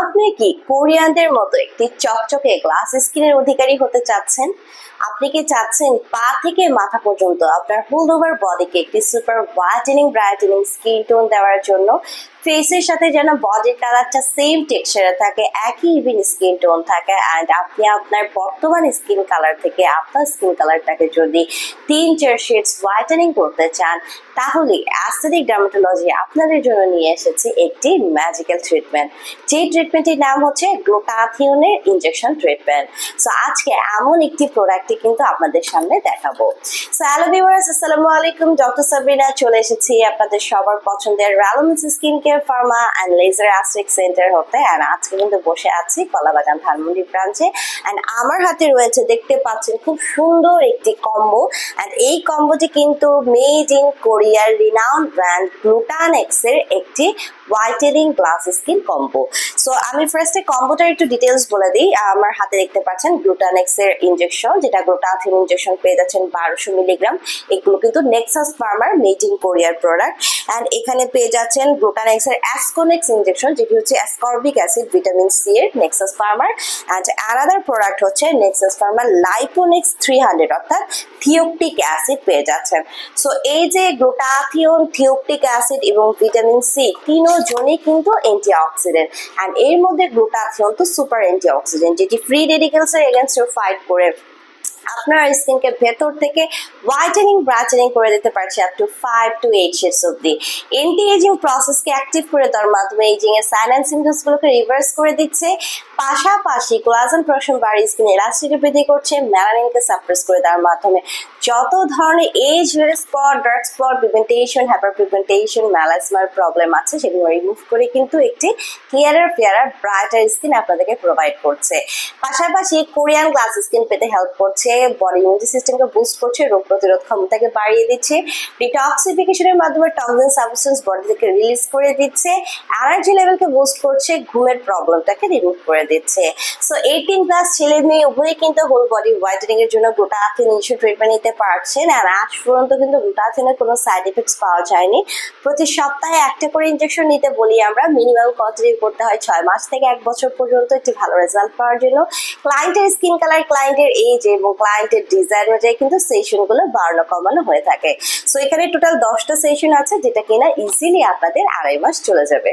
আপনি কি কোরিয়ানদের মতো একটি চকচকে গ্লাস স্কিনের অধিকারী হতে চাচ্ছেন? আপনি কি চাচ্ছেন পা থেকে মাথা পর্যন্ত আপনার হোল ওভার বডিকে একটি super whitening brightening skin tone দেওয়ার জন্য ফেসের সাথে যেন বডির কালারটা সেম টেক্সচারে থাকে, একই ইভিন স্কিন টোন থাকে অ্যান্ড আপনি আপনার বর্তমান স্কিন কালার থেকে আপনার স্কিন কালারটাকে যদি তিন চার শেডস হোয়াইটেনিং করতে চান, তাহলে অ্যাস্থেটিক ডার্মাটোলজি আপনাদের জন্য নিয়ে এসেছে একটি ম্যাজিক্যাল ট্রিটমেন্ট যে ট্রিটমেন্টের নাম হচ্ছে গ্লুটাথিওনের ইনজেকশন ট্রিটমেন্ট সো আজকে এমন একটি প্রোডাক্টই কিন্তু আপনাদের সামনে দেখাবো। সো হ্যালো ভিউয়ার্স আসসালামু আলাইকুম। ডক্টর সাবরিনা চলে এসেছি আপনাদের সবার পছন্দের র্যালোমিস skin care pharma and laser aesthetic centre হতে। অ্যান্ড আজকে কিন্তু বসে আছি কলাবাগান ধানমন্ডি ব্রাঞ্চে। অ্যান্ড আমার হাতে রয়েছে দেখতে পাচ্ছেন খুব সুন্দর একটি কম্বো অ্যান্ড এই কম্বোটি কিন্তু মেড ইন কোরিয়ার রিনাউন্ড ব্র্যান্ড গ্লুটানেক্স এর একটি whitening glass skin combo so আমি ফার্স্টে কম্বোটার একটু ডিটেলস বলে দিই। আমার হাতে দেখতে পাচ্ছেন গ্লুটানেক্স এর ইনজেকশন যেটা গ্লুটাথিন ইনজেকশন পেয়ে যাচ্ছেন বারোশো মিলিগ্রাম এগুলো কিন্তু নেক্সাস ফার্মার মেড ইন কোরিয়ার প্রোডাক্ট অ্যান্ড এখানে পেয়ে যাচ্ছেন গ্লুটানেক্স এর অ্যাসকোনেক্স ইনজেকশন যেটি হচ্ছে অ্যাসকর্বিক অ্যাসিড ভিটামিন সি এর নেক্সাস ফার্মার অ্যান্ড অ্যানাদার প্রোডাক্ট হচ্ছে নেক্সাস ফার্মার লাইপোনেক্স থ্রি হান্ড্রেড অর্থাৎ থিওপটিক অ্যাসিড পেয়ে যাচ্ছেন। সো এই যে গ্লুটাথিওন থিওপটিক অ্যাসিড এবং ভিটামিন সি তিনজনই কিন্তু অ্যান্টি অক্সিডেন্ট অ্যান্ড এর মধ্যে গ্লুটাথিয়ন তো সুপার অ্যান্টি অক্সিডেন্ট যেটি ফ্রি রেডিকেলসের এগেনস্ট ফাইট করে আপনার স্কিনকে ভেতর থেকে হোয়াইটেনিং ব্রাইটেনিং করে দিতে পারছে up to five to eight shades অব্দি এন্টি এজিং প্রসেসকে অ্যাক্টিভ করে দেওয়ার মাধ্যমে এজিং এর সাইন অ্যান্ড সিমটমসগুলোকে রিভার্স করে দিচ্ছে। পাশাপাশি কোলাজেন প্রশন বাড়ি স্কিন এলাস্টিটি বৃদ্ধি করছে মেলানিনকে সাপ্রেস করে দেওয়ার মাধ্যমে। যত ধরনের age spot dark spot pigmentation hyper pigmentation ম্যালাসমার problem আছে, সেগুলো রিমুভ করে কিন্তু একটি ক্লিয়ারার ফেয়ারার ব্রাইটার স্কিন আপনাদেরকে প্রোভাইড করছে। পাশাপাশি কোরিয়ান গ্লাস স্কিন পেতে হেল্প করছে। বডি ইমিউনিটি সিস্টেমকে বুস্ট করছে, রোগ প্রতিরোধ ক্ষমতাকে বাড়িয়ে দিচ্ছে। ডিটক্সিফিকেশনের মাধ্যমে টক্সিন সাবস্টেন্স বডি থেকে রিলিজ করে দিচ্ছে। লেভেলকে বুস্ট করছে, ঘুমের প্রবলেমটাকে রিমুভ করে দিচ্ছে। সো এইটিন প্লাস ছেলে মেয়ে কিন্তু হোল বডি হোয়াইটেনিং এর জন্য গ্লুটাথিন ট্রিটমেন্ট নিতে পারছেন। আর আজ পর্যন্ত কিন্তু গ্লুটাথিনের কোনো সাইড এফেক্টস পাওয়া যায়নি। প্রতি সপ্তাহে একটা করে ইনজেকশন নিতে বলি আমরা। মিনিমাম কন্টিনিউ করতে হয়, ছয় মাস থেকে এক বছর পর্যন্ত একটি ভালো রেজাল্ট পাওয়ার জন্য। ক্লায়েন্টের স্কিন কালার ক্লায়েন্টের এজ এবং ক্লায়েন্টের ডিজাইন অনুযায়ী কিন্তু সেশনগুলো বাড়ানো কমানো হয়ে থাকে। সো এখানে টোটাল দশটা সেশন আছে, যেটা কিনা ইজিলি আপনাদের আড়াই মাস চলে যাবে।